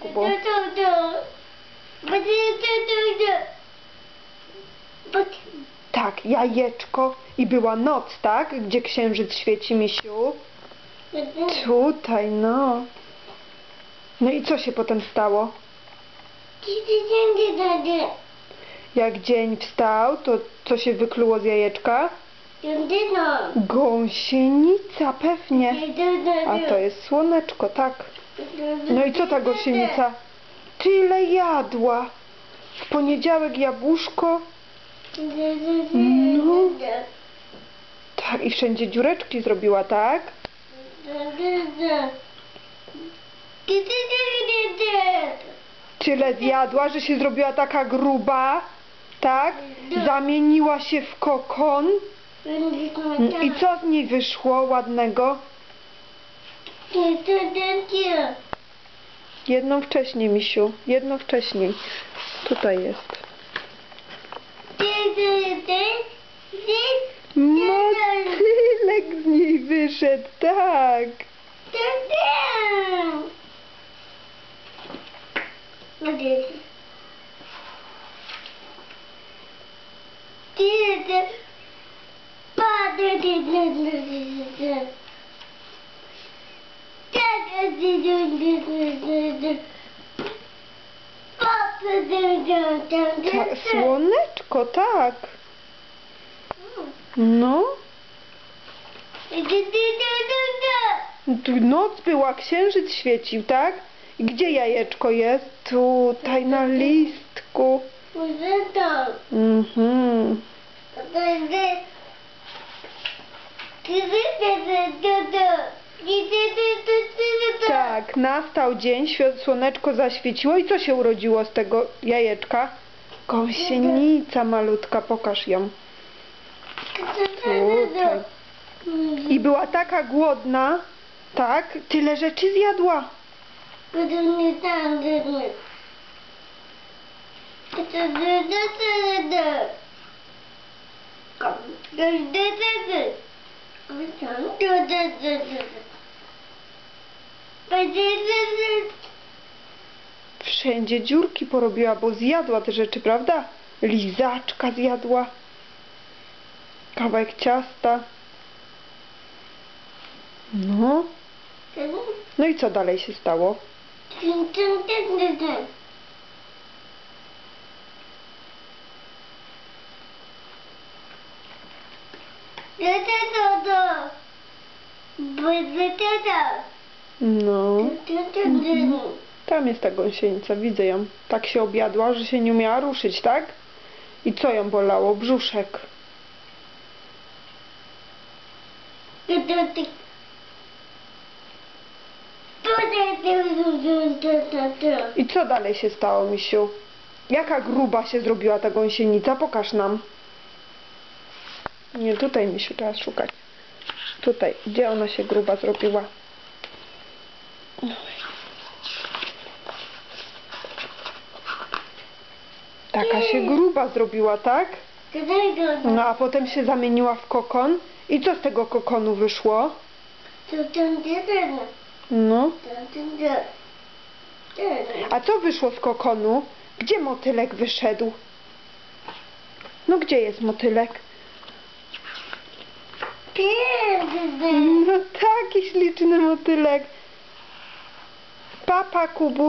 Kubo. Tak, jajeczko i była noc, tak? Gdzie księżyc świeci, misiu? Tutaj, no. No i co się potem stało? Jak dzień wstał, to co się wykluło z jajeczka? Gąsienica, pewnie. A to jest słoneczko, tak. No i co ta gąsienica? Tyle jadła. W poniedziałek jabłuszko. No. Tak, i wszędzie dziureczki zrobiła, tak? Tyle zjadła, że się zrobiła taka gruba, tak? Zamieniła się w kokon. I co z niej wyszło ładnego? Jedno wcześniej, misiu. Jedno wcześniej. Tutaj jest. Motylek z niej wyszedł, tak. Ta, słoneczko, tak. No. Noc była, księżyc świecił, tak? I Gdzie jajeczko jest? Tutaj na listku. Mhm. Tak, nastał dzień, słoneczko zaświeciło i co się urodziło z tego jajeczka? Gąsienica malutka, pokaż ją. Tutaj. I była taka głodna, tak? Tyle rzeczy zjadła. Wszędzie dziurki porobiła, bo zjadła te rzeczy, prawda? Lizaczka zjadła. Kawałek ciasta. No. No i co dalej się stało? No. Tam jest ta gąsienica, widzę ją. Tak się objadła, że się nie umiała ruszyć, tak? I co ją bolało? Brzuszek. I co dalej się stało, misiu? Jaka gruba się zrobiła ta gąsienica? Pokaż nam. Nie, tutaj, misiu, trzeba szukać. Tutaj, gdzie ona się gruba zrobiła? Taka się gruba zrobiła, tak? No a potem się zamieniła w kokon. I co z tego kokonu wyszło? No. A co wyszło z kokonu? Gdzie motylek wyszedł? No gdzie jest motylek? No taki śliczny motylek. Papacubu.